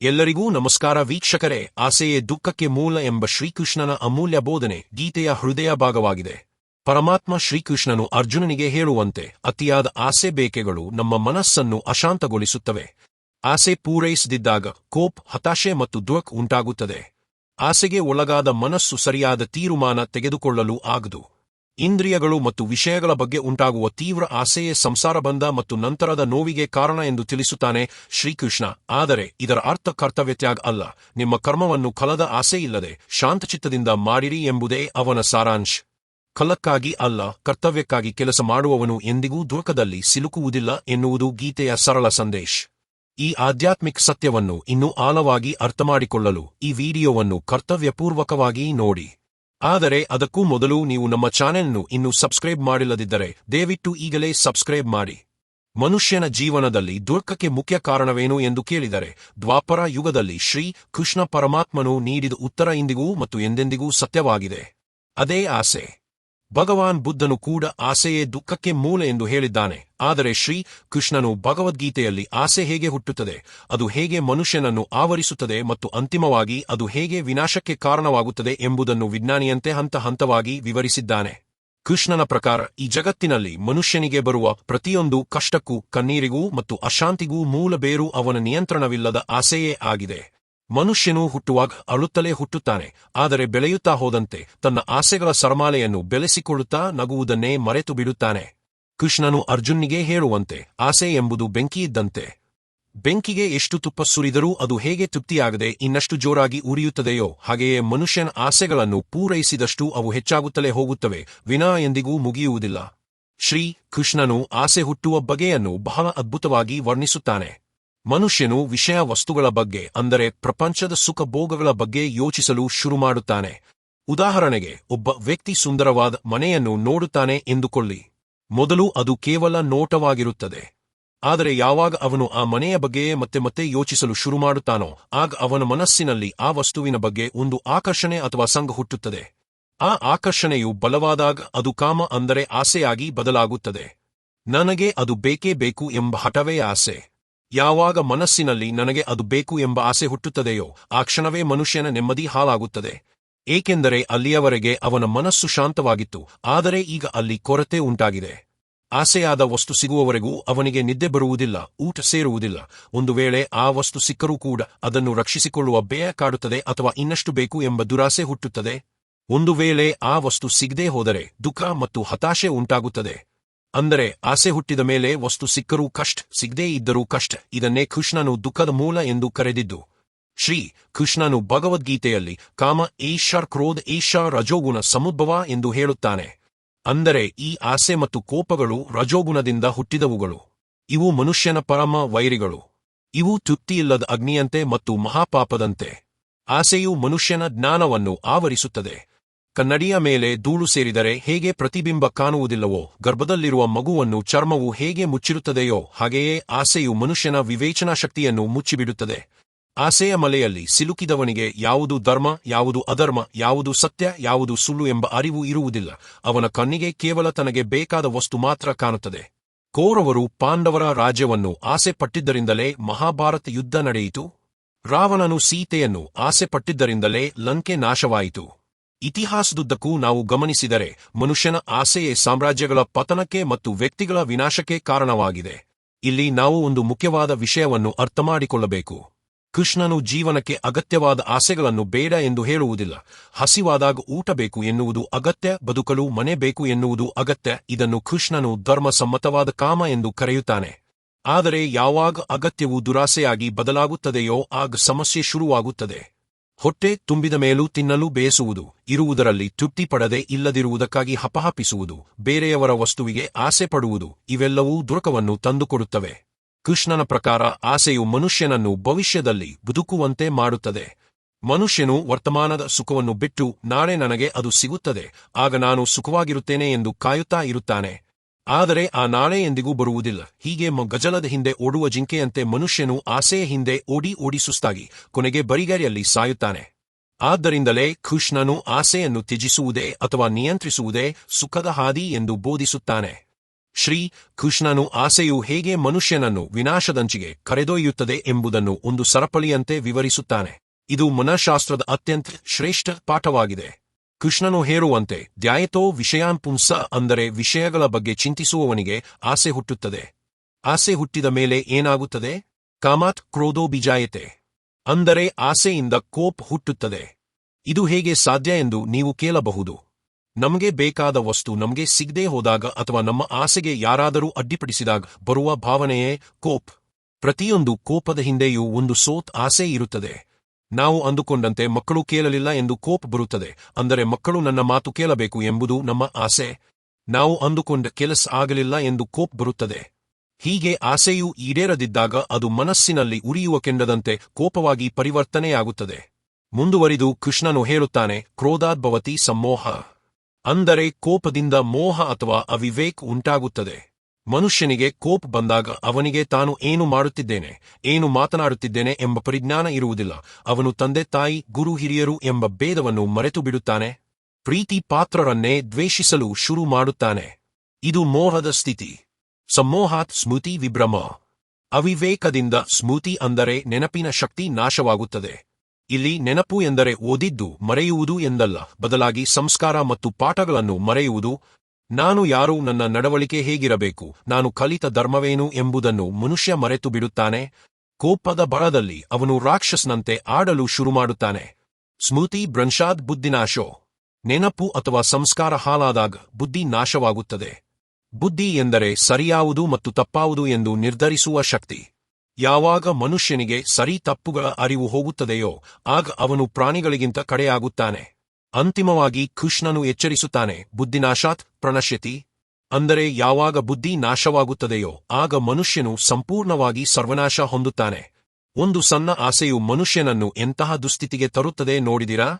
ಎಲ್ಲರಿಗೂ ನಮಸ್ಕಾರ ವೀಕ್ಷಕರೇ, ಆಸೆಯೇ ದುಃಖಕ್ಕೆ ಮೂಲ ಎಂಬ ಶ್ರೀಕೃಷ್ಣನ ಅಮೂಲ್ಯ ಬೋಧನೆ ಗೀತೆಯ ಹೃದಯ ಭಾಗವಾಗಿದೆ. ಪರಮಾತ್ಮ ಶ್ರೀಕೃಷ್ಣನು ಅರ್ಜುನನಿಗೆ ಹೇಳುವಂತೆ, ಅತಿಯಾದ ಆಸೆ ಬೇಕೆಗಳು ನಮ್ಮ ಮನಸ್ಸನ್ನು ಅಶಾಂತಗೊಳಿಸುತ್ತವೆ. ಆಸೆ ಪೂರೈಸದಿದ್ದಾಗ ಕೋಪ್, ಹತಾಶೆ ಮತ್ತು ದುಃಖ ಉಂಟಾಗುತ್ತದೆ. ಆಸೆಗೆ ಒಳಗಾದ ಮನಸ್ಸು ಸರಿಯಾದ ತೀರುಮಾನ ತೆಗೆದುಕೊಳ್ಳಲು ಆಗದು. ಇಂದ್ರಿಯಗಳು ಮತ್ತು ವಿಷಯಗಳ ಬಗ್ಗೆ ಉಂಟಾಗುವ ತೀವ್ರ ಆಸೆಯೇ ಸಂಸಾರ ಬಂಧ ಮತ್ತು ನಂತರದ ನೋವಿಗೆ ಕಾರಣ ಎಂದು ತಿಳಿಸುತ್ತಾನೆ ಶ್ರೀಕೃಷ್ಣ. ಆದರೆ ಇದರ ಅರ್ಥ ಕರ್ತವ್ಯತ್ಯಾಗ ಅಲ್ಲ. ನಿಮ್ಮ ಕರ್ಮವನ್ನು ಕಲದ ಆಸೆಯಿಲ್ಲದೆ ಶಾಂತಚಿತ್ತದಿಂದ ಮಾಡಿರಿ ಎಂಬುದೇ ಅವನ ಸಾರಾಂಶ. ಕಲಕ್ಕಾಗಿ ಅಲ್ಲ, ಕರ್ತವ್ಯಕ್ಕಾಗಿ ಕೆಲಸ ಮಾಡುವವನು ಎಂದಿಗೂ ದುಃಖದಲ್ಲಿ ಸಿಲುಕುವುದಿಲ್ಲ ಎನ್ನುವುದು ಗೀತೆಯ ಸರಳ ಸಂದೇಶ. ಈ ಆಧ್ಯಾತ್ಮಿಕ ಸತ್ಯವನ್ನು ಇನ್ನೂ ಆಳವಾಗಿ ಅರ್ಥಮಾಡಿಕೊಳ್ಳಲು ಈ ವಿಡಿಯೋವನ್ನು ಕರ್ತವ್ಯಪೂರ್ವಕವಾಗಿ ನೋಡಿ. ಆದರೆ ಅದಕ್ಕೂ ಮೊದಲು ನೀವು ನಮ್ಮ ಚಾನೆಲ್ನು ಇನ್ನೂ ಸಬ್ಸ್ಕ್ರೈಬ್ ಮಾಡಿಲ್ಲದಿದ್ದರೆ ದಯವಿಟ್ಟು ಈಗಲೇ ಸಬ್ಸ್ಕ್ರೈಬ್ ಮಾಡಿ. ಮನುಷ್ಯನ ಜೀವನದಲ್ಲಿ ದುಃಖಕ್ಕೆ ಮುಖ್ಯ ಕಾರಣವೇನು ಎಂದು ಕೇಳಿದರೆ ದ್ವಾಪರ ಯುಗದಲ್ಲಿ ಶ್ರೀ ಕೃಷ್ಣ ಪರಮಾತ್ಮನು ನೀಡಿದ ಉತ್ತರ ಇಂದಿಗೂ ಮತ್ತು ಎಂದೆಂದಿಗೂ ಸತ್ಯವಾಗಿದೆ. ಅದೇ ಆಸೆ. ಭಗವಾನ್ ಬುದ್ಧನು ಕೂಡ ಆಸೆಯೇ ದುಃಖಕ್ಕೆ ಮೂಲ ಎಂದು ಹೇಳಿದ್ದಾನೆ. ಆದರೆ ಶ್ರೀ ಕೃಷ್ಣನು ಭಗವದ್ಗೀತೆಯಲ್ಲಿ ಆಸೆ ಹೇಗೆ ಹುಟ್ಟುತ್ತದೆ? ಅದು ಹೇಗೆ ಮನುಷ್ಯನನ್ನು ಆವರಿಸುತ್ತದೆ ಮತ್ತು ಅಂತಿಮವಾಗಿ ಅದು ಹೇಗೆ ವಿನಾಶಕ್ಕೆ ಕಾರಣವಾಗುತ್ತದೆ ಎಂಬುದನ್ನು ವಿಜ್ಞಾನಿಯಂತೆ ಹಂತ ಹಂತವಾಗಿ ವಿವರಿಸಿದ್ದಾನೆ. ಕೃಷ್ಣನ ಪ್ರಕಾರ ಈ ಜಗತ್ತಿನಲ್ಲಿ ಮನುಷ್ಯನಿಗೆ ಬರುವ ಪ್ರತಿಯೊಂದು ಕಷ್ಟಕ್ಕೂ, ಕಣ್ಣೀರಿಗೂ ಮತ್ತು ಅಶಾಂತಿಗೂ ಮೂಲ ಬೇರು ಅವನ ನಿಯಂತ್ರಣವಿಲ್ಲದ ಆಸೆಯೇ ಆಗಿದೆ. ಮನುಷ್ಯನು ಹುಟ್ಟುವಾಗ ಅಳುತ್ತಲೇ ಹುಟ್ಟುತ್ತಾನೆ, ಆದರೆ ಬೆಳೆಯುತ್ತಾ ಹೋದಂತೆ ತನ್ನ ಆಸೆಗಳ ಸರಮಾಲೆಯನ್ನು ಬೆಳೆಸಿಕೊಳ್ಳುತ್ತಾ ನಗುವುದನ್ನೇ ಮರೆತು ಬಿಡುತ್ತಾನೆ. ಕೃಷ್ಣನು ಅರ್ಜುನ್ನಿಗೆ ಹೇಳುವಂತೆ, ಆಸೆ ಎಂಬುದು ಬೆಂಕಿಯಿದ್ದಂತೆ. ಬೆಂಕಿಗೆ ಎಷ್ಟು ತುಪ್ಪ ಸುರಿದರೂ ಅದು ಹೇಗೆ ತೃಪ್ತಿಯಾಗದೆ ಇನ್ನಷ್ಟು ಜೋರಾಗಿ ಉರಿಯುತ್ತದೆಯೋ, ಹಾಗೆಯೇ ಮನುಷ್ಯನ ಆಸೆಗಳನ್ನು ಪೂರೈಸಿದಷ್ಟು ಅವು ಹೆಚ್ಚಾಗುತ್ತಲೇ ಹೋಗುತ್ತವೆ, ವಿನಾ ಎಂದಿಗೂ ಮುಗಿಯುವುದಿಲ್ಲ. ಶ್ರೀ ಕೃಷ್ಣನು ಆಸೆ ಹುಟ್ಟುವ ಬಗೆಯನ್ನು ಬಹಳ ಅದ್ಭುತವಾಗಿ ವರ್ಣಿಸುತ್ತಾನೆ. ಮನುಷ್ಯನು ವಿಷಯ ವಸ್ತುಗಳ ಬಗ್ಗೆ, ಅಂದರೆ ಪ್ರಪಂಚದ ಸುಖ ಭೋಗಗಳ ಬಗ್ಗೆ ಯೋಚಿಸಲು ಶುರು ಮಾಡುತ್ತಾನೆ. ಉದಾಹರಣೆಗೆ, ಒಬ್ಬ ವ್ಯಕ್ತಿ ಸುಂದರವಾದ ಮನೆಯನ್ನು ನೋಡುತ್ತಾನೆ ಎಂದುಕೊಳ್ಳಿ. ಮೊದಲು ಅದು ಕೇವಲ ನೋಟವಾಗಿರುತ್ತದೆ. ಆದರೆ ಯಾವಾಗ ಅವನು ಆ ಮನೆಯ ಬಗ್ಗೆಯೇ ಮತ್ತೆ ಮತ್ತೆ ಯೋಚಿಸಲು ಶುರು ಮಾಡುತ್ತಾನೋ, ಆಗ ಅವನ ಮನಸ್ಸಿನಲ್ಲಿ ಆ ವಸ್ತುವಿನ ಬಗ್ಗೆ ಒಂದು ಆಕರ್ಷಣೆ ಅಥವಾ ಸಂಘ ಹುಟ್ಟುತ್ತದೆ. ಆ ಆಕರ್ಷಣೆಯು ಬಲವಾದಾಗ ಅದು ಕಾಮ ಅಂದರೆ ಆಸೆಯಾಗಿ ಬದಲಾಗುತ್ತದೆ. ನನಗೆ ಅದು ಬೇಕೇ ಬೇಕು ಎಂಬ ಹಠವೇ ಆಸೆ. ಯಾವಾಗ ಮನಸ್ಸಿನಲ್ಲಿ ನನಗೆ ಅದು ಬೇಕು ಎಂಬ ಆಸೆ ಹುಟ್ಟುತ್ತದೆಯೋ, ಆ ಕ್ಷಣವೇ ಮನುಷ್ಯನ ನೆಮ್ಮದಿ ಹಾಳಾಗುತ್ತದೆ. ಏಕೆಂದರೆ ಅಲ್ಲಿಯವರೆಗೆ ಅವನ ಮನಸ್ಸು ಶಾಂತವಾಗಿತ್ತು, ಆದರೆ ಈಗ ಅಲ್ಲಿ ಕೊರತೆ ಉಂಟಾಗಿದೆ. ಆಸೆಯಾದ ವಸ್ತು ಸಿಗುವವರೆಗೂ ಅವನಿಗೆ ನಿದ್ದೆ ಬರುವುದಿಲ್ಲ, ಊಟ ಸೇರುವುದಿಲ್ಲ. ಒಂದು ವೇಳೆ ಆ ವಸ್ತು ಸಿಕ್ಕರೂ ಕೂಡ ಅದನ್ನು ರಕ್ಷಿಸಿಕೊಳ್ಳುವ ಬೇಯ ಕಾಡುತ್ತದೆ ಅಥವಾ ಇನ್ನಷ್ಟು ಬೇಕು ಎಂಬ ದುರಾಸೆ ಹುಟ್ಟುತ್ತದೆ. ಒಂದು ವೇಳೆ ಆ ವಸ್ತು ಸಿಗದೇ ಹೋದರೆ ದುಃಖ ಮತ್ತು ಹತಾಶೆ ಉಂಟಾಗುತ್ತದೆ. ಅಂದರೆ ಆಸೆ ಹುಟ್ಟಿದ ಮೇಲೆ ವಸ್ತು ಸಿಕ್ಕರೂ ಕಷ್ಟ, ಸಿಗದೇ ಇದ್ದರೂ ಕಷ್ಟ. ಇದನ್ನೇ ಕೃಷ್ಣನು ದುಃಖದ ಮೂಲ ಎಂದು ಕರೆದಿದ್ದು. ಶ್ರೀ ಕೃಷ್ಣನು ಭಗವದ್ಗೀತೆಯಲ್ಲಿ ಕಾಮ ಏಷಾ ಕ್ರೋಧ ಏಷಾ ರಜೋಗುಣ ಸಮುದ್ಭವ ಎಂದು ಹೇಳುತ್ತಾನೆ. ಅಂದರೆ ಈ ಆಸೆ ಮತ್ತು ಕೋಪಗಳು ರಜೋಗುಣದಿಂದ ಹುಟ್ಟಿದವುಗಳು. ಇವು ಮನುಷ್ಯನ ಪರಮ ವೈರಿಗಳು. ಇವು ತೃಪ್ತಿಯಿಲ್ಲದ ಅಗ್ನಿಯಂತೆ ಮತ್ತು ಮಹಾಪಾಪದಂತೆ. ಆಸೆಯು ಮನುಷ್ಯನ ಜ್ಞಾನವನ್ನು ಆವರಿಸುತ್ತದೆ. ಕನ್ನಡಿಯ ಮೇಲೆ ಧೂಳು ಸೇರಿದರೆ ಹೇಗೆ ಪ್ರತಿಬಿಂಬ ಕಾಣುವುದಿಲ್ಲವೋ, ಗರ್ಭದಲ್ಲಿರುವ ಮಗುವನ್ನು ಚರ್ಮವು ಹೇಗೆ ಮುಚ್ಚಿರುತ್ತದೆಯೋ, ಹಾಗೆಯೇ ಆಸೆಯು ಮನುಷ್ಯನ ವಿವೇಚನಾ ಶಕ್ತಿಯನ್ನು ಮುಚ್ಚಿಬಿಡುತ್ತದೆ. ಆಸೆಯ ಮಲೆಯಲ್ಲಿ ಸಿಲುಕಿದವನಿಗೆ ಯಾವುದು ಧರ್ಮ, ಯಾವುದು ಅಧರ್ಮ, ಯಾವುದು ಸತ್ಯ, ಯಾವುದು ಸುಳ್ಳು ಎಂಬ ಅರಿವು ಇರುವುದಿಲ್ಲ. ಅವನ ಕಣ್ಣಿಗೆ ಕೇವಲ ತನಗೆ ಬೇಕಾದ ವಸ್ತು ಮಾತ್ರ ಕಾಣುತ್ತದೆ. ಕೌರವರು ಪಾಂಡವರ ರಾಜ್ಯವನ್ನು ಆಸೆ ಪಟ್ಟಿದ್ದರಿಂದಲೇ ಮಹಾಭಾರತ ಯುದ್ಧ ನಡೆಯಿತು. ರಾವಣನು ಸೀತೆಯನ್ನು ಆಸೆ ಪಟ್ಟಿದ್ದರಿಂದಲೇ ಲಂಕೆ ನಾಶವಾಯಿತು. ಇತಿಹಾಸದುದ್ದಕ್ಕೂ ನಾವು ಗಮನಿಸಿದರೆ ಮನುಷ್ಯನ ಆಸೆಯೇ ಸಾಮ್ರಾಜ್ಯಗಳ ಪತನಕ್ಕೆ ಮತ್ತು ವ್ಯಕ್ತಿಗಳ ವಿನಾಶಕ್ಕೆ ಕಾರಣವಾಗಿದೆ. ಇಲ್ಲಿ ನಾವು ಒಂದು ಮುಖ್ಯವಾದ ವಿಷಯವನ್ನು ಅರ್ಥಮಾಡಿಕೊಳ್ಳಬೇಕು. ಕೃಷ್ಣನು ಜೀವನಕ್ಕೆ ಅಗತ್ಯವಾದ ಆಸೆಗಳನ್ನು ಬೇಡ ಎಂದು ಹೇಳುವುದಿಲ್ಲ. ಹಸಿವಾದಾಗ ಊಟ ಬೇಕು ಎನ್ನುವುದು ಅಗತ್ಯ, ಬದುಕಲು ಮನೆ ಬೇಕು ಎನ್ನುವುದು ಅಗತ್ಯ, ಇದನ್ನು ಕೃಷ್ಣನು ಧರ್ಮಸಮ್ಮತವಾದ ಕಾಮ ಎಂದು ಕರೆಯುತ್ತಾನೆ. ಆದರೆ ಯಾವಾಗ ಅಗತ್ಯವು ದುರಾಸೆಯಾಗಿ ಬದಲಾಗುತ್ತದೆಯೋ ಆಗ ಸಮಸ್ಯೆ ಶುರುವಾಗುತ್ತದೆ. ಹೊಟ್ಟೆ ತುಂಬಿದ ಮೇಲೂ ತಿನ್ನಲು ಬೇಯಿಸುವುದು, ಇರುವುದರಲ್ಲಿ ತೃಪ್ತಿ ಪಡದೆ ಇಲ್ಲದಿರುವುದಕ್ಕಾಗಿ ಹಪಹಪಿಸುವುದು, ಬೇರೆಯವರ ವಸ್ತುವಿಗೆ ಆಸೆ ಪಡುವುದು, ಇವೆಲ್ಲವೂ ದುರಕವನ್ನು ತಂದುಕೊಡುತ್ತವೆ. ಕೃಷ್ಣನ ಪ್ರಕಾರ ಆಸೆಯು ಮನುಷ್ಯನನ್ನು ಭವಿಷ್ಯದಲ್ಲಿ ಬದುಕುವಂತೆ ಮಾಡುತ್ತದೆ. ಮನುಷ್ಯನು ವರ್ತಮಾನದ ಸುಖವನ್ನು ಬಿಟ್ಟು ನಾಳೆ ನನಗೆ ಅದು ಸಿಗುತ್ತದೆ, ಆಗ ನಾನು ಸುಖವಾಗಿರುತ್ತೇನೆ ಎಂದು ಕಾಯುತ್ತಾ ಇರುತ್ತಾನೆ. ಆದರೆ ಆ ನಾಳೆ ಎಂದಿಗೂ ಬರುವುದಿಲ್ಲ. ಹೀಗೆ ಗಜಲದ ಹಿಂದೆ ಓಡುವ ಜಿಂಕೆಯಂತೆ ಮನುಷ್ಯನು ಆಸೆಯ ಹಿಂದೆ ಓಡಿ ಓಡಿ ಸುಸ್ತಾಗಿ ಕೊನೆಗೆ ಬರಿಗರಿಯಲ್ಲಿ ಸಾಯುತ್ತಾನೆ. ಆದ್ದರಿಂದಲೇ ಕೃಷ್ಣನು ಆಸೆಯನ್ನು ತ್ಯಜಿಸುವುದೇ ಅಥವಾ ನಿಯಂತ್ರಿಸುವುದೇ ಸುಖದ ಹಾದಿ ಎಂದು ಬೋಧಿಸುತ್ತಾನೆ. ಶ್ರೀ ಕೃಷ್ಣನು ಆಸೆಯು ಹೇಗೆ ಮನುಷ್ಯನನ್ನು ವಿನಾಶದಂಚಿಗೆ ಕರೆದೊಯ್ಯುತ್ತದೆ ಎಂಬುದನ್ನು ಒಂದು ಸರಪಳಿಯಂತೆ ವಿವರಿಸುತ್ತಾನೆ. ಇದು ಮನಃಶಾಸ್ತ್ರದ ಅತ್ಯಂತ ಶ್ರೇಷ್ಠ ಪಾಠವಾಗಿದೆ. ಕೃಷ್ಣನು ಹೇರುವಂತೆ ಧ್ಯಾಯತೋ ವಿಷಯಾನ್ ಪುಂಸ ಅಂದರೆ ವಿಷಯಗಳ ಬಗ್ಗೆ ಚಿಂತಿಸುವವನಿಗೆ ಆಸೆ ಹುಟ್ಟುತ್ತದೆ. ಆಸೆ ಹುಟ್ಟಿದ ಮೇಲೆ ಏನಾಗುತ್ತದೆ? ಕಾಮಾತ್ ಕ್ರೋಧೋ ಬಿಜಾಯತೆ ಅಂದರೆ ಆಸೆಯಿಂದ ಕೋಪ್ ಹುಟ್ಟುತ್ತದೆ. ಇದು ಹೇಗೆ ಸಾಧ್ಯ ಎಂದು ನೀವು ಕೇಳಬಹುದು. ನಮಗೆ ಬೇಕಾದ ವಸ್ತು ನಮಗೆ ಸಿಗದೇ ಹೋದಾಗ ಅಥವಾ ನಮ್ಮ ಆಸೆಗೆ ಯಾರಾದರೂ ಅಡ್ಡಿಪಡಿಸಿದಾಗ ಬರುವ ಭಾವನೆಯೇ ಕೋಪ್. ಪ್ರತಿಯೊಂದು ಕೋಪದ ಹಿಂದೆಯೂ ಒಂದು ಸೋತ್ ಆಸೆ ಇರುತ್ತದೆ. ನಾವು ಅಂದುಕೊಂಡಂತೆ ಮಕ್ಕಳು ಕೇಳಲಿಲ್ಲ ಎಂದು ಕೋಪ್ ಬರುತ್ತದೆ. ಅಂದರೆ ಮಕ್ಕಳು ನನ್ನ ಮಾತು ಕೇಳಬೇಕು ಎಂಬುದು ನಮ್ಮ ಆಸೆ. ನಾವು ಅಂದುಕೊಂಡ ಕೆಲಸ ಆಗಲಿಲ್ಲ ಎಂದು ಕೋಪ್ ಬರುತ್ತದೆ. ಹೀಗೆ ಆಸೆಯು ಈಡೇರದಿದ್ದಾಗ ಅದು ಮನಸ್ಸಿನಲ್ಲಿ ಉರಿಯುವ ಕೆಂಡದಂತೆ ಕೋಪವಾಗಿ ಪರಿವರ್ತನೆಯಾಗುತ್ತದೆ. ಮುಂದುವರಿದು ಕೃಷ್ಣನು ಹೇಳುತ್ತಾನೆ, ಕ್ರೋಧಾದ್ಭವತಿ ಸಮ್ಮೋಹ. ಅಂದರೆ ಕೋಪದಿಂದ ಮೋಹ ಅಥವಾ ಅವಿವೇಕ್ ಉಂಟಾಗುತ್ತದೆ. ಮನುಷ್ಯನಿಗೆ ಕೋಪ್ ಬಂದಾಗ ಅವನಿಗೆ ತಾನು ಏನು ಮಾಡುತ್ತಿದ್ದೇನೆ, ಏನು ಮಾತನಾಡುತ್ತಿದ್ದೇನೆ ಎಂಬ ಪರಿಜ್ಞಾನ ಇರುವುದಿಲ್ಲ. ಅವನು ತಂದೆ ತಾಯಿ, ಗುರು ಹಿರಿಯರು ಎಂಬ ಭೇದವನ್ನು ಮರೆತು ಬಿಡುತ್ತಾನೆ ಪ್ರೀತಿ ಪಾತ್ರರನ್ನೇ ದ್ವೇಷಿಸಲು ಶುರು ಮಾಡುತ್ತಾನೆ. ಇದು ಮೋಹದ ಸ್ಥಿತಿ. ಸಮ್ಮೋಹಾತ್ ಸ್ಮೃತಿ ವಿಭ್ರಮ. ಅವಿವೇಕದಿಂದ ಸ್ಮೃತಿ ಅಂದರೆ ನೆನಪಿನ ಶಕ್ತಿ ನಾಶವಾಗುತ್ತದೆ. ಇಲ್ಲಿ ನೆನಪು ಎಂದರೆ ಓದಿದ್ದು, ಮರೆಯುವುದು ಎಂದಲ್ಲ. ಬದಲಾಗಿ ಸಂಸ್ಕಾರ ಮತ್ತು ಪಾಠಗಳನ್ನು ಮರೆಯುವುದು ನಾನು ಯಾರು ನನ್ನ ನಡವಳಿಕೆ ಹೇಗಿರಬೇಕು? ನಾನು ಕಲಿತ ಧರ್ಮವೇನು ಎಂಬುದನ್ನು ಮನುಷ್ಯ ಮರೆತು ಬಿಡುತ್ತಾನೆ? ಕೋಪದ ಬಳದಲ್ಲಿ ಅವನು ರಾಕ್ಷಸನಂತೆ ಆಡಲು ಶುರುಮಾಡುತ್ತಾನೆ. ಸ್ಮೃತಿ ಬ್ರಂಶಾದ್ ಬುದ್ಧಿನಾಶೋ. ನೆನಪು ಅಥವಾ ಸಂಸ್ಕಾರ ಹಾಳಾದಾಗ ಬುದ್ಧಿ ನಾಶವಾಗುತ್ತದೆ. ಬುದ್ಧಿ ಎಂದರೆ ಸರಿಯಾವುದು ಮತ್ತು ತಪ್ಪಾವುದು ಎಂದು ನಿರ್ಧರಿಸುವ ಶಕ್ತಿ. ಯಾವಾಗ ಮನುಷ್ಯನಿಗೆ ಸರಿ ತಪ್ಪುಗಳ ಅರಿವು ಹೋಗುತ್ತದೆಯೋ, ಆಗ ಅವನು ಪ್ರಾಣಿಗಳಿಗಿಂತ ಕಡೆಯಾಗುತ್ತಾನೆ. ಅಂತಿಮವಾಗಿ ಕೃಷ್ಣನು ಎಚ್ಚರಿಸುತ್ತಾನೆ, ಬುದ್ಧಿನಾಶಾತ್, ಪ್ರಣಶ್ಯತಿ. ಅಂದರೆ ಯಾವಾಗ ಬುದ್ಧಿ ನಾಶವಾಗುತ್ತದೆಯೋ, ಆಗ ಮನುಷ್ಯನು ಸಂಪೂರ್ಣವಾಗಿ ಸರ್ವನಾಶ ಹೊಂದುತ್ತಾನೆ. ಒಂದು ಸಣ್ಣ ಆಸೆಯು ಮನುಷ್ಯನನ್ನು ಎಂತಹ ದುಸ್ಥಿತಿಗೆ ತರುತ್ತದೆ ನೋಡಿದಿರಾ?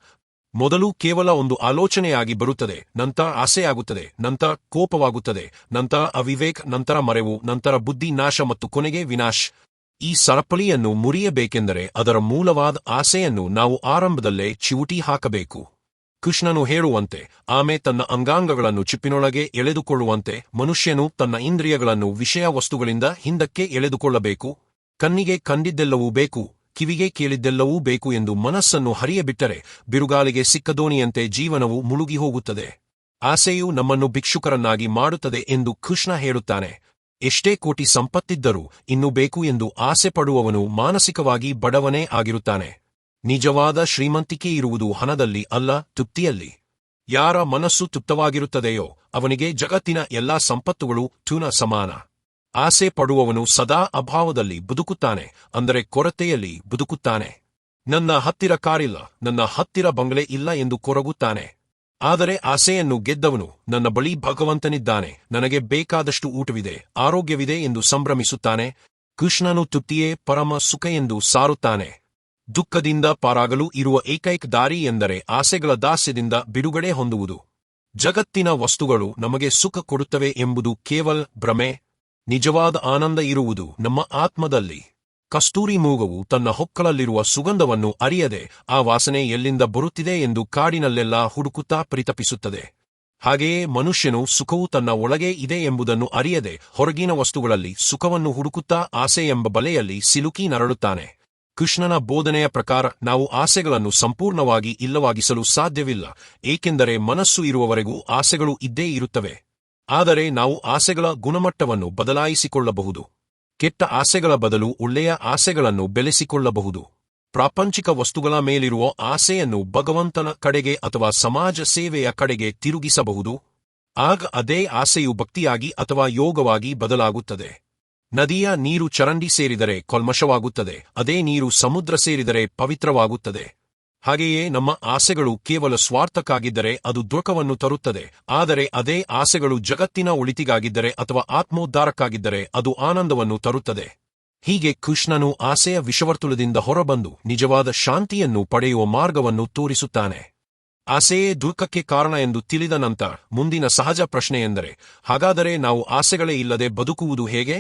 ಮೊದಲು ಕೇವಲ ಒಂದು ಆಲೋಚನೆಯಾಗಿ ಬರುತ್ತದೆ, ನಂತರ ಆಸೆಯಾಗುತ್ತದೆ, ನಂತರ ಕೋಪವಾಗುತ್ತದೆ, ನಂತರ ಅವಿವೇಕ್, ನಂತರ ಮರೆವು, ನಂತರ ಬುದ್ಧಿ ನಾಶ ಮತ್ತು ಕೊನೆಗೆ ವಿನಾಶ್. ಈ ಸರಪಳಿಯನ್ನು ಮುರಿಯಬೇಕೆಂದರೆ ಅದರ ಮೂಲವಾದ ಆಸೆಯನ್ನು ನಾವು ಆರಂಭದಲ್ಲೇ ಚಿವುಟಿ ಹಾಕಬೇಕು. ಕೃಷ್ಣನು ಹೇಳುವಂತೆ, ಆಮೆ ತನ್ನ ಅಂಗಾಂಗಗಳನ್ನು ಚಿಪ್ಪಿನೊಳಗೆ ಎಳೆದುಕೊಳ್ಳುವಂತೆ ಮನುಷ್ಯನು ತನ್ನ ಇಂದ್ರಿಯಗಳನ್ನು ವಿಷಯ ವಸ್ತುಗಳಿಂದ ಹಿಂದಕ್ಕೆ ಎಳೆದುಕೊಳ್ಳಬೇಕು. ಕಣ್ಣಿಗೆ ಕಂಡಿದ್ದೆಲ್ಲವೂ ಬೇಕು, ಕಿವಿಗೆ ಕೇಳಿದ್ದೆಲ್ಲವೂ ಬೇಕು ಎಂದು ಮನಸ್ಸನ್ನು ಹರಿಯಬಿಟ್ಟರೆ ಬಿರುಗಾಲಿಗೆ ಸಿಕ್ಕ ದೋಣಿಯಂತೆ ಜೀವನವು ಮುಳುಗಿ ಹೋಗುತ್ತದೆ ಆಸೆಯು ನಮ್ಮನ್ನು ಭಿಕ್ಷುಕರನ್ನಾಗಿ ಮಾಡುತ್ತದೆ ಎಂದು ಕೃಷ್ಣ ಹೇಳುತ್ತಾನೆ. ಎಷ್ಟೇ ಕೋಟಿ ಸಂಪತ್ತಿದ್ದರೂ ಇನ್ನು ಬೇಕು ಎಂದು ಆಸೆ ಪಡುವವನು ಮಾನಸಿಕವಾಗಿ ಬಡವನೇ ಆಗಿರುತ್ತಾನೆ. ನಿಜವಾದ ಶ್ರೀಮಂತಿಕೆ ಇರುವುದು ಹಣದಲ್ಲಿ ಅಲ್ಲ, ತೃಪ್ತಿಯಲ್ಲಿ. ಯಾರ ಮನಸ್ಸು ತೃಪ್ತವಾಗಿರುತ್ತದೆಯೋ, ಅವನಿಗೆ ಜಗತ್ತಿನ ಎಲ್ಲಾ ಸಂಪತ್ತುಗಳು ಟ್ಯೂನ ಸಮಾನ. ಆಸೆ ಪಡುವವನು ಸದಾ ಅಭಾವದಲ್ಲಿ ಬದುಕುತ್ತಾನೆ, ಅಂದರೆ ಕೊರತೆಯಲ್ಲಿ ಬದುಕುತ್ತಾನೆ. ನನ್ನ ಹತ್ತಿರ ಕಾರಿಲ್ಲ, ನನ್ನ ಹತ್ತಿರ ಬಂಗಲೆ ಇಲ್ಲ ಎಂದು ಕೊರಗುತ್ತಾನೆ. ಆದರೆ ಆಸೆಯನ್ನು ಗೆದ್ದವನು ನನ್ನ ಬಳಿ ಭಗವಂತನಿದ್ದಾನೆ, ನನಗೆ ಬೇಕಾದಷ್ಟು ಊಟವಿದೆ, ಆರೋಗ್ಯವಿದೆ ಎಂದು ಸಂಭ್ರಮಿಸುತ್ತಾನೆ. ಕೃಷ್ಣನು ತೃಪ್ತಿಯೇ ಪರಮ ಸುಖ ಎಂದು ಸಾರುತ್ತಾನೆ. ದುಃಖದಿಂದ ಪಾರಾಗಲು ಇರುವ ಏಕೈಕ ದಾರಿ ಎಂದರೆ ಆಸೆಗಳ ದಾಸ್ಯದಿಂದ ಬಿಡುಗಡೆ ಹೊಂದುವುದು. ಜಗತ್ತಿನ ವಸ್ತುಗಳು ನಮಗೆ ಸುಖ ಕೊಡುತ್ತವೆ ಎಂಬುದು ಕೇವಲ ಭ್ರಮೆ, ನಿಜವಾದ ಆನಂದ ಇರುವುದು ನಮ್ಮ ಆತ್ಮದಲ್ಲಿ. ಕಸ್ತೂರಿ ಮೂಗವು ತನ್ನ ಹೊಕ್ಕಳಲ್ಲಿರುವ ಸುಗಂಧವನ್ನು ಅರಿಯದೆ ಆ ವಾಸನೆ ಎಲ್ಲಿಂದ ಬರುತ್ತಿದೆ ಎಂದು ಕಾಡಿನಲ್ಲೆಲ್ಲ ಹುಡುಕುತ್ತಾ ಪರಿತಪಿಸುತ್ತದೆ. ಹಾಗೆಯೇ ಮನುಷ್ಯನು ಸುಖವು ತನ್ನ ಒಳಗೇ ಇದೆ ಎಂಬುದನ್ನು ಅರಿಯದೆ ಹೊರಗಿನ ವಸ್ತುಗಳಲ್ಲಿ ಸುಖವನ್ನು ಹುಡುಕುತ್ತಾ ಆಸೆ ಎಂಬ ಬಲೆಯಲ್ಲಿ ಸಿಲುಕಿ ನರಳುತ್ತಾನೆ. ಕೃಷ್ಣನ ಬೋಧನೆಯ ಪ್ರಕಾರ ನಾವು ಆಸೆಗಳನ್ನು ಸಂಪೂರ್ಣವಾಗಿ ಇಲ್ಲವಾಗಿಸಲು ಸಾಧ್ಯವಿಲ್ಲ, ಏಕೆಂದರೆ ಮನಸ್ಸು ಇರುವವರೆಗೂ ಆಸೆಗಳು ಇದ್ದೇ ಇರುತ್ತವೆ. ಆದರೆ ನಾವು ಆಸೆಗಳ ಗುಣಮಟ್ಟವನ್ನು ಬದಲಾಯಿಸಿಕೊಳ್ಳಬಹುದು. ಕೆಟ್ಟ ಆಸೆಗಳ ಬದಲು ಒಳ್ಳೆಯ ಆಸೆಗಳನ್ನು ಬೆಳೆಸಿಕೊಳ್ಳಬಹುದು. ಪ್ರಾಪಂಚಿಕ ವಸ್ತುಗಳ ಮೇಲಿರುವ ಆಸೆಯನ್ನು ಭಗವಂತನ ಕಡೆಗೆ ಅಥವಾ ಸಮಾಜ ಸೇವೆಯ ಕಡೆಗೆ ತಿರುಗಿಸಬಹುದು. ಆಗ ಅದೇ ಆಸೆಯು ಭಕ್ತಿಯಾಗಿ ಅಥವಾ ಯೋಗವಾಗಿ ಬದಲಾಗುತ್ತದೆ. ನದಿಯ ನೀರು ಚರಂಡಿ ಸೇರಿದರೆ ಕಲ್ಮಶವಾಗುತ್ತದೆ, ಅದೇ ನೀರು ಸಮುದ್ರ ಸೇರಿದರೆ ಪವಿತ್ರವಾಗುತ್ತದೆ. ಹಾಗೆಯೇ ನಮ್ಮ ಆಸೆಗಳು ಕೇವಲ ಸ್ವಾರ್ಥಕ್ಕಾಗಿದ್ದರೆ ಅದು ದುಃಖವನ್ನು ತರುತ್ತದೆ, ಆದರೆ ಅದೇ ಆಸೆಗಳು ಜಗತ್ತಿನ ಒಳಿತಿಗಾಗಿದ್ದರೆ ಅಥವಾ ಆತ್ಮೋದ್ಧಾರಕ್ಕಾಗಿದ್ದರೆ ಅದು ಆನಂದವನ್ನು ತರುತ್ತದೆ. ಹೀಗೆ ಕೃಷ್ಣನು ಆಸೆಯ ವಿಷವರ್ತುಲದಿಂದ ಹೊರಬಂದು ನಿಜವಾದ ಶಾಂತಿಯನ್ನು ಪಡೆಯುವ ಮಾರ್ಗವನ್ನು ತೋರಿಸುತ್ತಾನೆ. ಆಸೆಯೇ ದುಃಖಕ್ಕೆ ಕಾರಣ ಎಂದು ತಿಳಿದ ನಂತರ ಮುಂದಿನ ಸಹಜ ಪ್ರಶ್ನೆಯೆಂದರೆ, ಹಾಗಾದರೆ ನಾವು ಆಸೆಗಳೇ ಇಲ್ಲದೆ ಬದುಕುವುದು ಹೇಗೆ?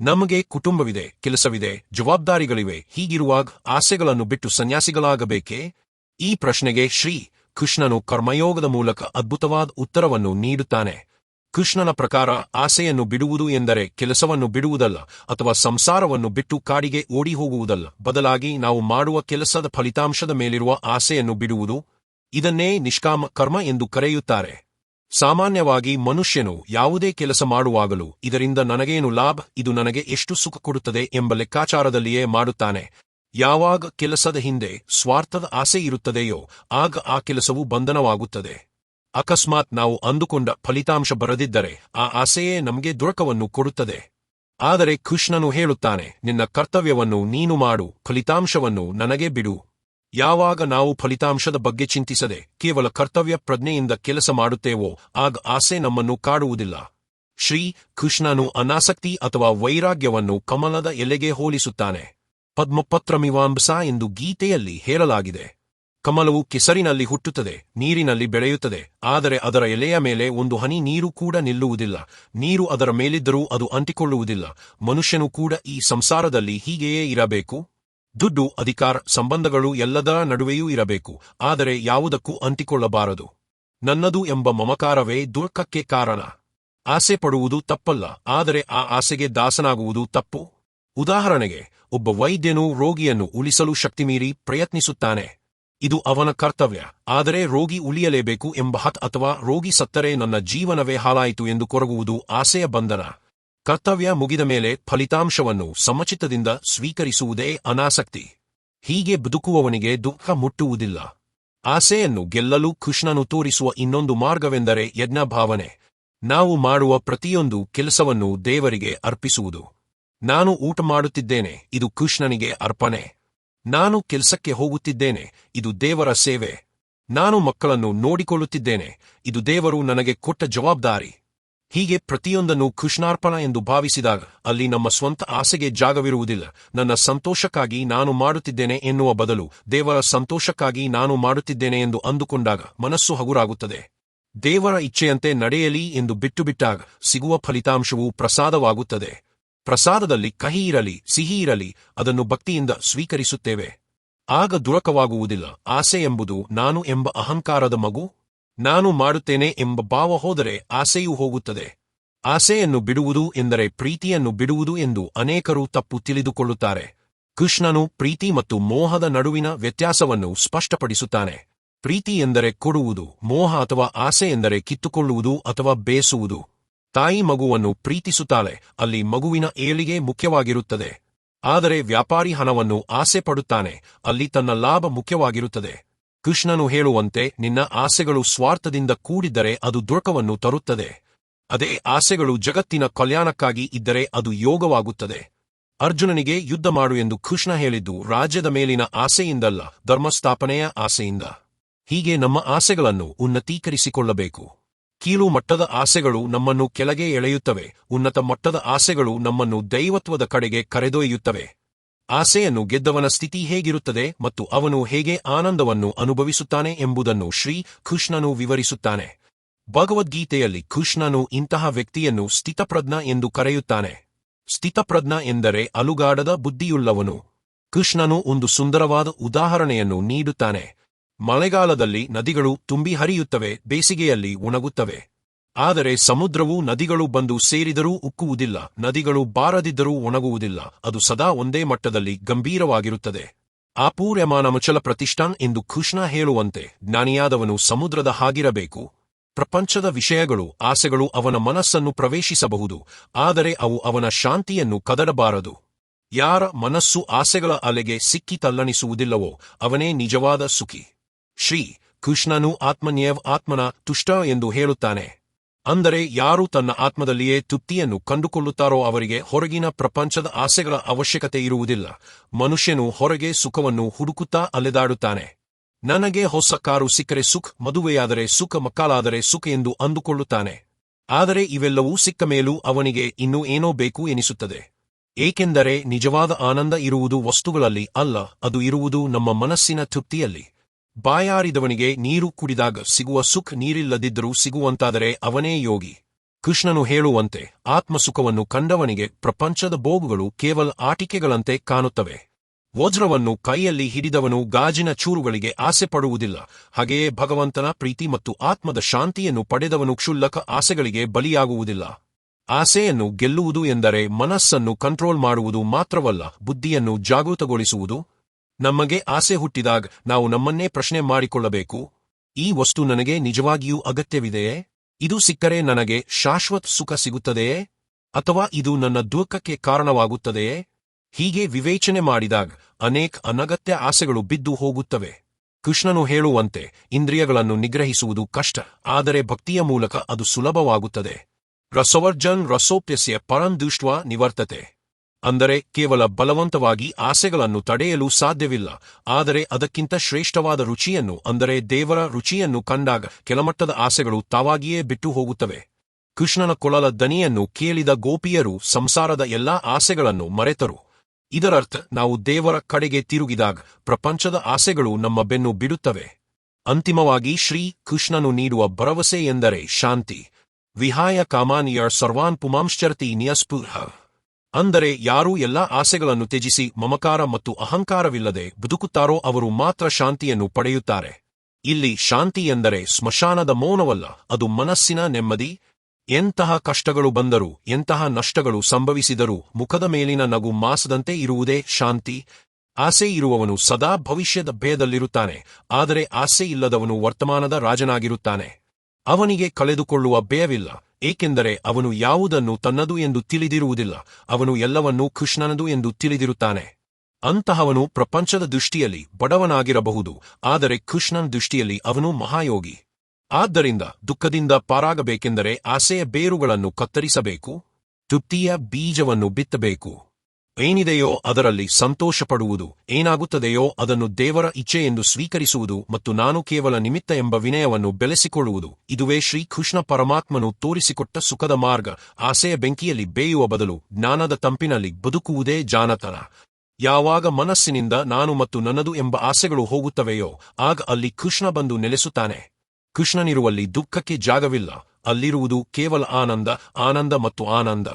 ನಮಗೆ ಕುಟುಂಬವಿದೆ, ಕೆಲಸವಿದೆ, ಜವಾಬ್ದಾರಿಗಳಿವೆ, ಹೀಗಿರುವಾಗ ಆಸೆಗಳನ್ನು ಬಿಟ್ಟು ಸನ್ಯಾಸಿಗಳಾಗಬೇಕೇ? ಈ ಪ್ರಶ್ನೆಗೆ ಶ್ರೀ ಕೃಷ್ಣನು ಕರ್ಮಯೋಗದ ಮೂಲಕ ಅದ್ಭುತವಾದ ಉತ್ತರವನ್ನು ನೀಡುತ್ತಾನೆ. ಕೃಷ್ಣನ ಪ್ರಕಾರ ಆಸೆಯನ್ನು ಬಿಡುವುದು ಎಂದರೆ ಕೆಲಸವನ್ನು ಬಿಡುವುದಲ್ಲ ಅಥವಾ ಸಂಸಾರವನ್ನು ಬಿಟ್ಟು ಕಾಡಿಗೆ ಓಡಿ ಹೋಗುವುದಲ್ಲ ಬದಲಾಗಿ ನಾವು ಮಾಡುವ ಕೆಲಸದ ಫಲಿತಾಂಶದ ಮೇಲಿರುವ ಆಸೆಯನ್ನು ಬಿಡುವುದು ಇದನ್ನೇ ನಿಷ್ಕಾಮ ಕರ್ಮ ಎಂದು ಕರೆಯುತ್ತಾರೆ. ಸಾಮಾನ್ಯವಾಗಿ ಮನುಷ್ಯನು ಯಾವುದೇ ಕೆಲಸ ಮಾಡುವಾಗಲೂ ಇದರಿಂದ ನನಗೇನು ಲಾಭ, ಇದು ನನಗೆ ಎಷ್ಟು ಸುಖ ಕೊಡುತ್ತದೆ ಎಂಬ ಲೆಕ್ಕಾಚಾರದಲ್ಲಿಯೇ ಮಾಡುತ್ತಾನೆ. ಯಾವಾಗ ಕೆಲಸದ ಹಿಂದೆ ಸ್ವಾರ್ಥದ ಆಸೆ ಇರುತ್ತದೆಯೋ, ಆಗ ಆ ಕೆಲಸವು ಬಂಧನವಾಗುತ್ತದೆ. ಅಕಸ್ಮಾತ್ ನಾವು ಅಂದುಕೊಂಡ ಫಲಿತಾಂಶ ಬರದಿದ್ದರೆ ಆ ಆಸೆಯೇ ನಮಗೆ ದುರಕವನ್ನು ಕೊಡುತ್ತದೆ. ಆದರೆ ಕೃಷ್ಣನು ಹೇಳುತ್ತಾನೆ, ನಿನ್ನ ಕರ್ತವ್ಯವನ್ನು ನೀನು ಮಾಡು, ಫಲಿತಾಂಶವನ್ನು ನನಗೆ ಬಿಡು. ಯಾವಾಗ ನಾವು ಫಲಿತಾಂಶದ ಬಗ್ಗೆ ಚಿಂತಿಸದೆ ಕೇವಲ ಕರ್ತವ್ಯ ಪ್ರಜ್ಞೆಯಿಂದ ಕೆಲಸ ಮಾಡುತ್ತೇವೋ, ಆಗ ಆಸೆ ನಮ್ಮನ್ನು ಕಾಡುವುದಿಲ್ಲ. ಶ್ರೀ ಕೃಷ್ಣನು ಅನಾಸಕ್ತಿ ಅಥವಾ ವೈರಾಗ್ಯವನ್ನು ಕಮಲದ ಎಲೆಗೆ ಹೋಲಿಸುತ್ತಾನೆ. ಪದ್ಮಪತ್ರಮಿವಾಂಬಸ ಎಂದು ಗೀತೆಯಲ್ಲಿ ಹೇಳಲಾಗಿದೆ. ಕಮಲವು ಕೆಸರಿನಲ್ಲಿ ಹುಟ್ಟುತ್ತದೆ, ನೀರಿನಲ್ಲಿ ಬೆಳೆಯುತ್ತದೆ, ಆದರೆ ಅದರ ಎಲೆಯ ಮೇಲೆ ಒಂದು ಹನಿ ನೀರು ಕೂಡ ನಿಲ್ಲುವುದಿಲ್ಲ. ನೀರು ಅದರ ಮೇಲಿದ್ದರೂ ಅದು ಅಂಟಿಕೊಳ್ಳುವುದಿಲ್ಲ. ಮನುಷ್ಯನು ಕೂಡ ಈ ಸಂಸಾರದಲ್ಲಿ ಹೀಗೆಯೇ ಇರಬೇಕು? ದುಡ್ಡು, ಅಧಿಕಾರ, ಸಂಬಂಧಗಳು ಎಲ್ಲದರ ನಡುವೆಯೂ ಇರಬೇಕು. ಆದರೆ ಯಾವುದಕ್ಕೂ ಅಂಟಿಕೊಳ್ಳಬಾರದು. ನನ್ನದು ಎಂಬ ಮಮಕಾರವೇ ದುಃಖಕ್ಕೆ ಕಾರಣ. ಆಸೆ ಪಡುವುದು ತಪ್ಪಲ್ಲ. ಆದರೆ ಆ ಆಸೆಗೆ ದಾಸನಾಗುವುದು ತಪ್ಪು. ಉದಾಹರಣೆಗೆ, ಒಬ್ಬ ವೈದ್ಯನು ರೋಗಿಯನ್ನು ಉಳಿಸಲು ಶಕ್ತಿಮೀರಿ ಪ್ರಯತ್ನಿಸುತ್ತಾನೆ. ಇದು ಅವನ ಕರ್ತವ್ಯ. ಆದರೆ ರೋಗಿ ಉಳಿಯಲೇಬೇಕು ಎಂಬ ಹತ್ ಅಥವಾ ರೋಗಿ ಸತ್ತರೆ ನನ್ನ ಜೀವನವೇ ಹಾಳಾಯಿತು ಎಂದು ಕೊರಗುವುದು ಆಸೆಯ ಬಂಧನ. ಕರ್ತವ್ಯ ಮುಗಿದ ಮೇಲೆ ಫಲಿತಾಂಶವನ್ನು ಸಮಚಿತದಿಂದ ಸ್ವೀಕರಿಸುವುದೇ ಅನಾಸಕ್ತಿ. ಹೀಗೆ ಬದುಕುವವನಿಗೆ ದುಃಖ ಮುಟ್ಟುವುದಿಲ್ಲ. ಆಸೆಯನ್ನು ಗೆಲ್ಲಲು ಕೃಷ್ಣನು ತೋರಿಸುವ ಇನ್ನೊಂದು ಮಾರ್ಗವೆಂದರೆ ಯಜ್ಞ ಭಾವನೆ ನಾವು ಮಾಡುವ ಪ್ರತಿಯೊಂದು ಕೆಲಸವನ್ನು ದೇವರಿಗೆ ಅರ್ಪಿಸುವುದು. ನಾನು ಊಟ ಮಾಡುತ್ತಿದ್ದೇನೆ, ಇದು ಕೃಷ್ಣನಿಗೆ ಅರ್ಪಣೆ. ನಾನು ಕೆಲಸಕ್ಕೆ ಹೋಗುತ್ತಿದ್ದೇನೆ, ಇದು ದೇವರ ಸೇವೆ. ನಾನು ಮಕ್ಕಳನ್ನು ನೋಡಿಕೊಳ್ಳುತ್ತಿದ್ದೇನೆ, ಇದು ದೇವರು ನನಗೆ ಕೊಟ್ಟ ಜವಾಬ್ದಾರಿ. ಹೀಗೆ ಪ್ರತಿಯೊಂದನ್ನು ಕೃಷ್ಣಾರ್ಪಣ ಎಂದು ಭಾವಿಸಿದಾಗ ಅಲ್ಲಿ ನಮ್ಮ ಸ್ವಂತ ಆಸೆಗೆ ಜಾಗವಿರುವುದಿಲ್ಲ. ನನ್ನ ಸಂತೋಷಕ್ಕಾಗಿ ನಾನು ಮಾಡುತ್ತಿದ್ದೇನೆ ಎನ್ನುವ ಬದಲು ದೇವರ ಸಂತೋಷಕ್ಕಾಗಿ ನಾನು ಮಾಡುತ್ತಿದ್ದೇನೆ ಎಂದು ಅಂದುಕೊಂಡಾಗ ಮನಸ್ಸು ಹಗುರಾಗುತ್ತದೆ. ದೇವರ ಇಚ್ಛೆಯಂತೆ ನಡೆಯಲಿ ಎಂದು ಬಿಟ್ಟುಬಿಟ್ಟಾಗ ಸಿಗುವ ಫಲಿತಾಂಶವು ಪ್ರಸಾದವಾಗುತ್ತದೆ. ಪ್ರಸಾದದಲ್ಲಿ ಕಹಿ ಇರಲಿ, ಸಿಹಿ ಇರಲಿ, ಅದನ್ನು ಭಕ್ತಿಯಿಂದ ಸ್ವೀಕರಿಸುತ್ತೇವೆ. ಆಗ ದುರಕವಾಗುವುದಿಲ್ಲ. ಆಸೆ ಎಂಬುದು ನಾನು ಎಂಬ ಅಹಂಕಾರದ ಮಗು ನಾನು ಮಾಡುತ್ತೇನೆ ಎಂಬ ಭಾವ ಹೋದರೆ ಆಸೆಯೂ ಹೋಗುತ್ತದೆ. ಆಸೆಯನ್ನು ಬಿಡುವುದು ಎಂದರೆ ಪ್ರೀತಿಯನ್ನು ಬಿಡುವುದು ಎಂದು ಅನೇಕರು ತಪ್ಪು ತಿಳಿದುಕೊಳ್ಳುತ್ತಾರೆ. ಕೃಷ್ಣನು ಪ್ರೀತಿ ಮತ್ತು ಮೋಹದ ನಡುವಿನ ವ್ಯತ್ಯಾಸವನ್ನು ಸ್ಪಷ್ಟಪಡಿಸುತ್ತಾನೆ. ಪ್ರೀತಿ ಎಂದರೆ ಕೊಡುವುದು, ಮೋಹ ಅಥವಾ ಆಸೆ ಎಂದರೆ ಕಿತ್ತುಕೊಳ್ಳುವುದು ಅಥವಾ ಬೇಸುವುದು. ತಾಯಿ ಮಗುವನ್ನು ಪ್ರೀತಿಸುತ್ತಾಳೆ, ಅಲ್ಲಿ ಮಗುವಿನ ಏಳಿಗೆ ಮುಖ್ಯವಾಗಿರುತ್ತದೆ. ಆದರೆ ವ್ಯಾಪಾರಿ ಹಣವನ್ನು ಆಸೆ ಪಡುತ್ತಾನೆ ಅಲ್ಲಿ ತನ್ನ ಲಾಭ ಮುಖ್ಯವಾಗಿರುತ್ತದೆ. ಕೃಷ್ಣನು ಹೇಳುವಂತೆ, ನಿನ್ನ ಆಸೆಗಳು ಸ್ವಾರ್ಥದಿಂದ ಕೂಡಿದ್ದರೆ ಅದು ದುರ್ಕವನ್ನು ತರುತ್ತದೆ. ಅದೇ ಆಸೆಗಳು ಜಗತ್ತಿನ ಕಲ್ಯಾಣಕ್ಕಾಗಿ ಇದ್ದರೆ ಅದು ಯೋಗವಾಗುತ್ತದೆ. ಅರ್ಜುನನಿಗೆ ಯುದ್ಧ ಮಾಡು ಎಂದು ಕೃಷ್ಣ ಹೇಳಿದ್ದು, ರಾಜ್ಯದ ಮೇಲಿನ ಆಸೆಯಿಂದಲ್ಲ, ಧರ್ಮಸ್ಥಾಪನೆಯ ಆಸೆಯಿಂದ. ಹೀಗೆ ನಮ್ಮ ಆಸೆಗಳನ್ನು ಉನ್ನತೀಕರಿಸಿಕೊಳ್ಳಬೇಕು. ಕೀಳು ಮಟ್ಟದ ಆಸೆಗಳು ನಮ್ಮನ್ನು ಕೆಳಗೆ ಎಳೆಯುತ್ತವೆ, ಉನ್ನತ ಮಟ್ಟದ ಆಸೆಗಳು ನಮ್ಮನ್ನು ದೈವತ್ವದ ಕಡೆಗೆ ಕರೆದೊಯ್ಯುತ್ತವೆ. ಆಸೆಯನ್ನು ಗೆದ್ದವನ ಸ್ಥಿತಿ ಹೇಗಿರುತ್ತದೆ ಮತ್ತು ಅವನು ಹೇಗೆ ಆನಂದವನ್ನು ಅನುಭವಿಸುತ್ತಾನೆ ಎಂಬುದನ್ನು ಶ್ರೀ ಕೃಷ್ಣನು ವಿವರಿಸುತ್ತಾನೆ. ಭಗವದ್ಗೀತೆಯಲ್ಲಿ ಕೃಷ್ಣನು ಇಂತಹ ವ್ಯಕ್ತಿಯನ್ನು ಸ್ಥಿತಪ್ರಜ್ಞ ಎಂದು ಕರೆಯುತ್ತಾನೆ. ಸ್ಥಿತಪ್ರಜ್ಞ ಎಂದರೆ ಅಲುಗಾಡದ ಬುದ್ಧಿಯುಳ್ಳವನು. ಕೃಷ್ಣನು ಒಂದು ಸುಂದರವಾದ ಉದಾಹರಣೆಯನ್ನು ನೀಡುತ್ತಾನೆ. ಮಳೆಗಾಲದಲ್ಲಿ ನದಿಗಳು ತುಂಬಿ ಹರಿಯುತ್ತವೆ, ಬೇಸಿಗೆಯಲ್ಲಿ ಒಣಗುತ್ತವೆ. ಆದರೆ ಸಮುದ್ರವು ನದಿಗಳು ಬಂದು ಸೇರಿದರೂ ಉಕ್ಕುವುದಿಲ್ಲ, ನದಿಗಳು ಬಾರದಿದ್ದರೂ ಒಣಗುವುದಿಲ್ಲ, ಅದು ಸದಾ ಒಂದೇ ಮಟ್ಟದಲ್ಲಿ ಗಂಭೀರವಾಗಿರುತ್ತದೆ. ಆಪೂರ್ಯಮಾನಮಚಲ ಪ್ರತಿಷ್ಠಾನ್ ಎಂದು ಕೃಷ್ಣ ಹೇಳುವಂತೆ, ಜ್ಞಾನಿಯಾದವನು ಸಮುದ್ರದ ಹಾಗಿರಬೇಕು. ಪ್ರಪಂಚದ ವಿಷಯಗಳು, ಆಸೆಗಳು ಅವನ ಮನಸ್ಸನ್ನು ಪ್ರವೇಶಿಸಬಹುದು, ಆದರೆ ಅವು ಅವನ ಶಾಂತಿಯನ್ನು ಕದಡಬಾರದು. ಯಾರ ಮನಸ್ಸು ಆಸೆಗಳ ಅಲೆಗೆ ಸಿಕ್ಕಿ ತಲ್ಲಣಿಸುವುದಿಲ್ಲವೋ, ಅವನೇ ನಿಜವಾದ ಸುಖಿ. ಶ್ರೀ ಕೃಷ್ಣನು ಆತ್ಮನ್ಯೇವ್ ಆತ್ಮನ ತುಷ್ಟ ಎಂದು ಹೇಳುತ್ತಾನೆ. ಅಂದರೆ ಯಾರು ತನ್ನ ಆತ್ಮದಲ್ಲಿಯೇ ತೃಪ್ತಿಯನ್ನು ಕಂಡುಕೊಳ್ಳುತ್ತಾರೋ ಅವರಿಗೆ ಹೊರಗಿನ ಪ್ರಪಂಚದ ಆಸೆಗಳ ಅವಶ್ಯಕತೆ ಇರುವುದಿಲ್ಲ. ಮನುಷ್ಯನು ಹೊರಗೆ ಸುಖವನ್ನು ಹುಡುಕುತ್ತಾ ಅಲೆದಾಡುತ್ತಾನೆ. ನನಗೆ ಹೊಸ ಕಾರು ಸಿಕ್ಕರೆ ಸುಖ್, ಮದುವೆಯಾದರೆ ಸುಖ, ಮಕ್ಕಳಾದರೆ ಸುಖ ಎಂದು ಅಂದುಕೊಳ್ಳುತ್ತಾನೆ. ಆದರೆ ಇವೆಲ್ಲವೂ ಸಿಕ್ಕ ಮೇಲೂ ಅವನಿಗೆ ಇನ್ನೂ ಏನೋ ಬೇಕು ಎನಿಸುತ್ತದೆ. ಏಕೆಂದರೆ ನಿಜವಾದ ಆನಂದ ಇರುವುದು ವಸ್ತುಗಳಲ್ಲಿ ಅಲ್ಲ, ಅದು ಇರುವುದು ನಮ್ಮ ಮನಸ್ಸಿನ ತೃಪ್ತಿಯಲ್ಲಿ. ಬಾಯಾರಿದವನಿಗೆ ನೀರು ಕುಡಿದಾಗ ಸಿಗುವ ಸುಖ ನೀರಿಲ್ಲದಿದ್ದರೂ ಸಿಗುವಂತಾದರೆ ಅವನೇ ಯೋಗಿ. ಕೃಷ್ಣನು ಹೇಳುವಂತೆ ಆತ್ಮಸುಖವನ್ನು ಕಂಡವನಿಗೆ ಪ್ರಪಂಚದ ಬೋಗುಗಳು ಕೇವಲ ಆಟಿಕೆಗಳಂತೆ ಕಾಣುತ್ತವೆ. ವಜ್ರವನ್ನು ಕೈಯಲ್ಲಿ ಹಿಡಿದವನು ಗಾಜಿನ ಚೂರುಗಳಿಗೆ ಆಸೆ ಪಡುವುದಿಲ್ಲ. ಹಾಗೆಯೇ ಭಗವಂತನ ಪ್ರೀತಿ ಮತ್ತು ಆತ್ಮದ ಶಾಂತಿಯನ್ನು ಪಡೆದವನು ಕ್ಷುಲ್ಲಕ ಆಸೆಗಳಿಗೆ ಬಲಿಯಾಗುವುದಿಲ್ಲ. ಆಸೆಯನ್ನು ಗೆಲ್ಲುವುದು ಎಂದರೆ ಮನಸ್ಸನ್ನು ಕಂಟ್ರೋಲ್ ಮಾಡುವುದು ಮಾತ್ರವಲ್ಲ, ಬುದ್ಧಿಯನ್ನು ಜಾಗೃತಗೊಳಿಸುವುದು. ನಮಗೆ ಆಸೆ ಹುಟ್ಟಿದಾಗ ನಾವು ನಮ್ಮನ್ನೇ ಪ್ರಶ್ನೆ ಮಾಡಿಕೊಳ್ಳಬೇಕು. ಈ ವಸ್ತು ನನಗೆ ನಿಜವಾಗಿಯೂ ಅಗತ್ಯವಿದೆಯೇ? ಇದು ಸಿಕ್ಕರೆ ನನಗೆ ಶಾಶ್ವತ್ ಸುಖ ಸಿಗುತ್ತದೆಯೇ? ಅಥವಾ ಇದು ನನ್ನ ದುಃಖಕ್ಕೆ ಕಾರಣವಾಗುತ್ತದೆಯೇ? ಹೀಗೆ ವಿವೇಚನೆ ಮಾಡಿದಾಗ ಅನೇಕ ಅನಗತ್ಯ ಆಸೆಗಳು ಬಿದ್ದು ಹೋಗುತ್ತವೆ. ಕೃಷ್ಣನು ಹೇಳುವಂತೆ ಇಂದ್ರಿಯಗಳನ್ನು ನಿಗ್ರಹಿಸುವುದು ಕಷ್ಟ, ಆದರೆ ಭಕ್ತಿಯ ಮೂಲಕ ಅದು ಸುಲಭವಾಗುತ್ತದೆ. ರಸವರ್ಜನ್ ರಸೋಪ್ಯಸ್ಯ ಪರಂದುಷ್ಟ್ವ ನಿವರ್ತತೆ. ಅಂದರೆ ಕೇವಲ ಬಲವಂತವಾಗಿ ಆಸೆಗಳನ್ನು ತಡೆಯಲು ಸಾಧ್ಯವಿಲ್ಲ, ಆದರೆ ಅದಕ್ಕಿಂತ ಶ್ರೇಷ್ಠವಾದ ರುಚಿಯನ್ನು, ಅಂದರೆ ದೇವರ ರುಚಿಯನ್ನು ಕಂಡಾಗ ಕೆಲಮಟ್ಟದ ಆಸೆಗಳು ತಾವಾಗಿಯೇ ಬಿಟ್ಟು ಹೋಗುತ್ತವೆ. ಕೃಷ್ಣನ ಕೊಳಲ ದನಿಯನ್ನು ಕೇಳಿದ ಗೋಪಿಯರು ಸಂಸಾರದ ಎಲ್ಲಾ ಆಸೆಗಳನ್ನು ಮರೆತರು. ಇದರರ್ಥ, ನಾವು ದೇವರ ಕಡೆಗೆ ತಿರುಗಿದಾಗ ಪ್ರಪಂಚದ ಆಸೆಗಳು ನಮ್ಮ ಬೆನ್ನು ಬಿಡುತ್ತವೆ. ಅಂತಿಮವಾಗಿ ಶ್ರೀ ಕೃಷ್ಣನು ನೀಡುವ ಭರವಸೆ ಎಂದರೆ ಶಾಂತಿ. ವಿಹಾಯ ಕಾಮಾನಿಯ ಸರ್ವಾನ್ ಪುಮಾಂಶ್ಚರ್ತಿ ನಿಯಸ್ಪುರ್ಹ. ಅಂದರೆ ಯಾರು ಎಲ್ಲಾ ಆಸೆಗಳನ್ನು ತ್ಯಜಿಸಿ ಮಮಕಾರ ಮತ್ತು ಅಹಂಕಾರವಿಲ್ಲದೆ ಬದುಕುತ್ತಾರೋ ಅವರು ಮಾತ್ರ ಶಾಂತಿಯನ್ನು ಪಡೆಯುತ್ತಾರೆ. ಇಲ್ಲಿ ಶಾಂತಿ ಎಂದರೆ ಸ್ಮಶಾನದ ಮೌನವಲ್ಲ, ಅದು ಮನಸ್ಸಿನ ನೆಮ್ಮದಿ. ಎಂತಹ ಕಷ್ಟಗಳು ಬಂದರೂ, ಎಂತಹ ನಷ್ಟಗಳು ಸಂಭವಿಸಿದರೂ ಮುಖದ ಮೇಲಿನ ನಗು ಮಾಸದಂತೆ ಇರುವುದೇ ಶಾಂತಿ. ಆಸೆ ಇರುವವನು ಸದಾ ಭವಿಷ್ಯದ ಭಯದಲ್ಲಿರುತ್ತಾನೆ, ಆದರೆ ಆಸೆ ಇಲ್ಲದವನು ವರ್ತಮಾನದ ರಾಜನಾಗಿರುತ್ತಾನೆ. ಅವನಿಗೆ ಕಳೆದುಕೊಳ್ಳುವ ಭಯವಿಲ್ಲ ಏಕೆಂದರೆ ಅವನು ಯಾವುದನ್ನು ತನ್ನದು ಎಂದು ತಿಳಿದಿರುವುದಿಲ್ಲ, ಅವನು ಎಲ್ಲವನ್ನೂ ಕೃಷ್ಣನದು ಎಂದು ತಿಳಿದಿರುತ್ತಾನೆ. ಅಂತಹವನು ಪ್ರಪಂಚದ ದೃಷ್ಟಿಯಲ್ಲಿ ಬಡವನಾಗಿರಬಹುದು, ಆದರೆ ಕೃಷ್ಣನ್ ದೃಷ್ಟಿಯಲ್ಲಿ ಅವನು ಮಹಾಯೋಗಿ. ಆದ್ದರಿಂದ ದುಃಖದಿಂದ ಪಾರಾಗಬೇಕೆಂದರೆ ಆಸೆಯ ಬೇರುಗಳನ್ನು ಕತ್ತರಿಸಬೇಕು, ತೃಪ್ತಿಯ ಬೀಜವನ್ನು ಬಿತ್ತಬೇಕು. ಏನಿದೆಯೋ ಅದರಲ್ಲಿ ಸಂತೋಷಪಡುವುದು, ಏನಾಗುತ್ತದೆಯೋ ಅದನ್ನು ದೇವರ ಇಚ್ಛೆ ಎಂದು ಸ್ವೀಕರಿಸುವುದು ಮತ್ತು ನಾನು ಕೇವಲ ನಿಮಿತ್ತ ಎಂಬ ವಿನಯವನ್ನು ಬೆಳೆಸಿಕೊಳ್ಳುವುದು. ಇದುವೇ ಶ್ರೀಕೃಷ್ಣ ಪರಮಾತ್ಮನು ತೋರಿಸಿಕೊಟ್ಟ ಸುಖದ ಮಾರ್ಗ. ಆಸೆಯ ಬೆಂಕಿಯಲ್ಲಿ ಬೇಯುವ ಬದಲು ಜ್ಞಾನದ ತಂಪಿನಲ್ಲಿ ಬದುಕುವುದೇ ಜಾನತನ. ಯಾವಾಗ ಮನಸ್ಸಿನಿಂದ ನಾನು ಮತ್ತು ನನ್ನದು ಎಂಬ ಆಸೆಗಳು ಹೋಗುತ್ತವೆಯೋ, ಆಗ ಅಲ್ಲಿ ಕೃಷ್ಣ ಬಂದು ನೆಲೆಸುತ್ತಾನೆ. ಕೃಷ್ಣನಿರುವಲ್ಲಿ ದುಃಖಕ್ಕೆ ಜಾಗವಿಲ್ಲ. ಅಲ್ಲಿರುವುದು ಕೇವಲ ಆನಂದ ಆನಂದ ಮತ್ತು ಆನಂದ.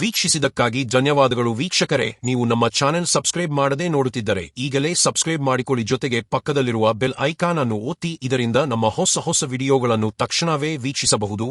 ವೀಕ್ಷಿಸಿದಕ್ಕಾಗಿ ಧನ್ಯವಾದಗಳು ವೀಕ್ಷಕರೇ. ನೀವು ನಮ್ಮ ಚಾನೆಲ್ ಸಬ್ಸ್ಕ್ರೈಬ್ ಮಾಡದೇ ನೋಡುತ್ತಿದ್ದರೆ ಈಗಲೇ ಸಬ್ಸ್ಕ್ರೈಬ್ ಮಾಡಿಕೊಳ್ಳಿ. ಜೊತೆಗೆ ಪಕ್ಕದಲ್ಲಿರುವ ಬೆಲ್ ಐಕಾನ್ ಅನ್ನು ಒತ್ತಿ, ಇದರಿಂದ ನಮ್ಮ ಹೊಸ ಹೊಸ ವಿಡಿಯೋಗಳನ್ನು ತಕ್ಷಣವೇ ವೀಕ್ಷಿಸಬಹುದು.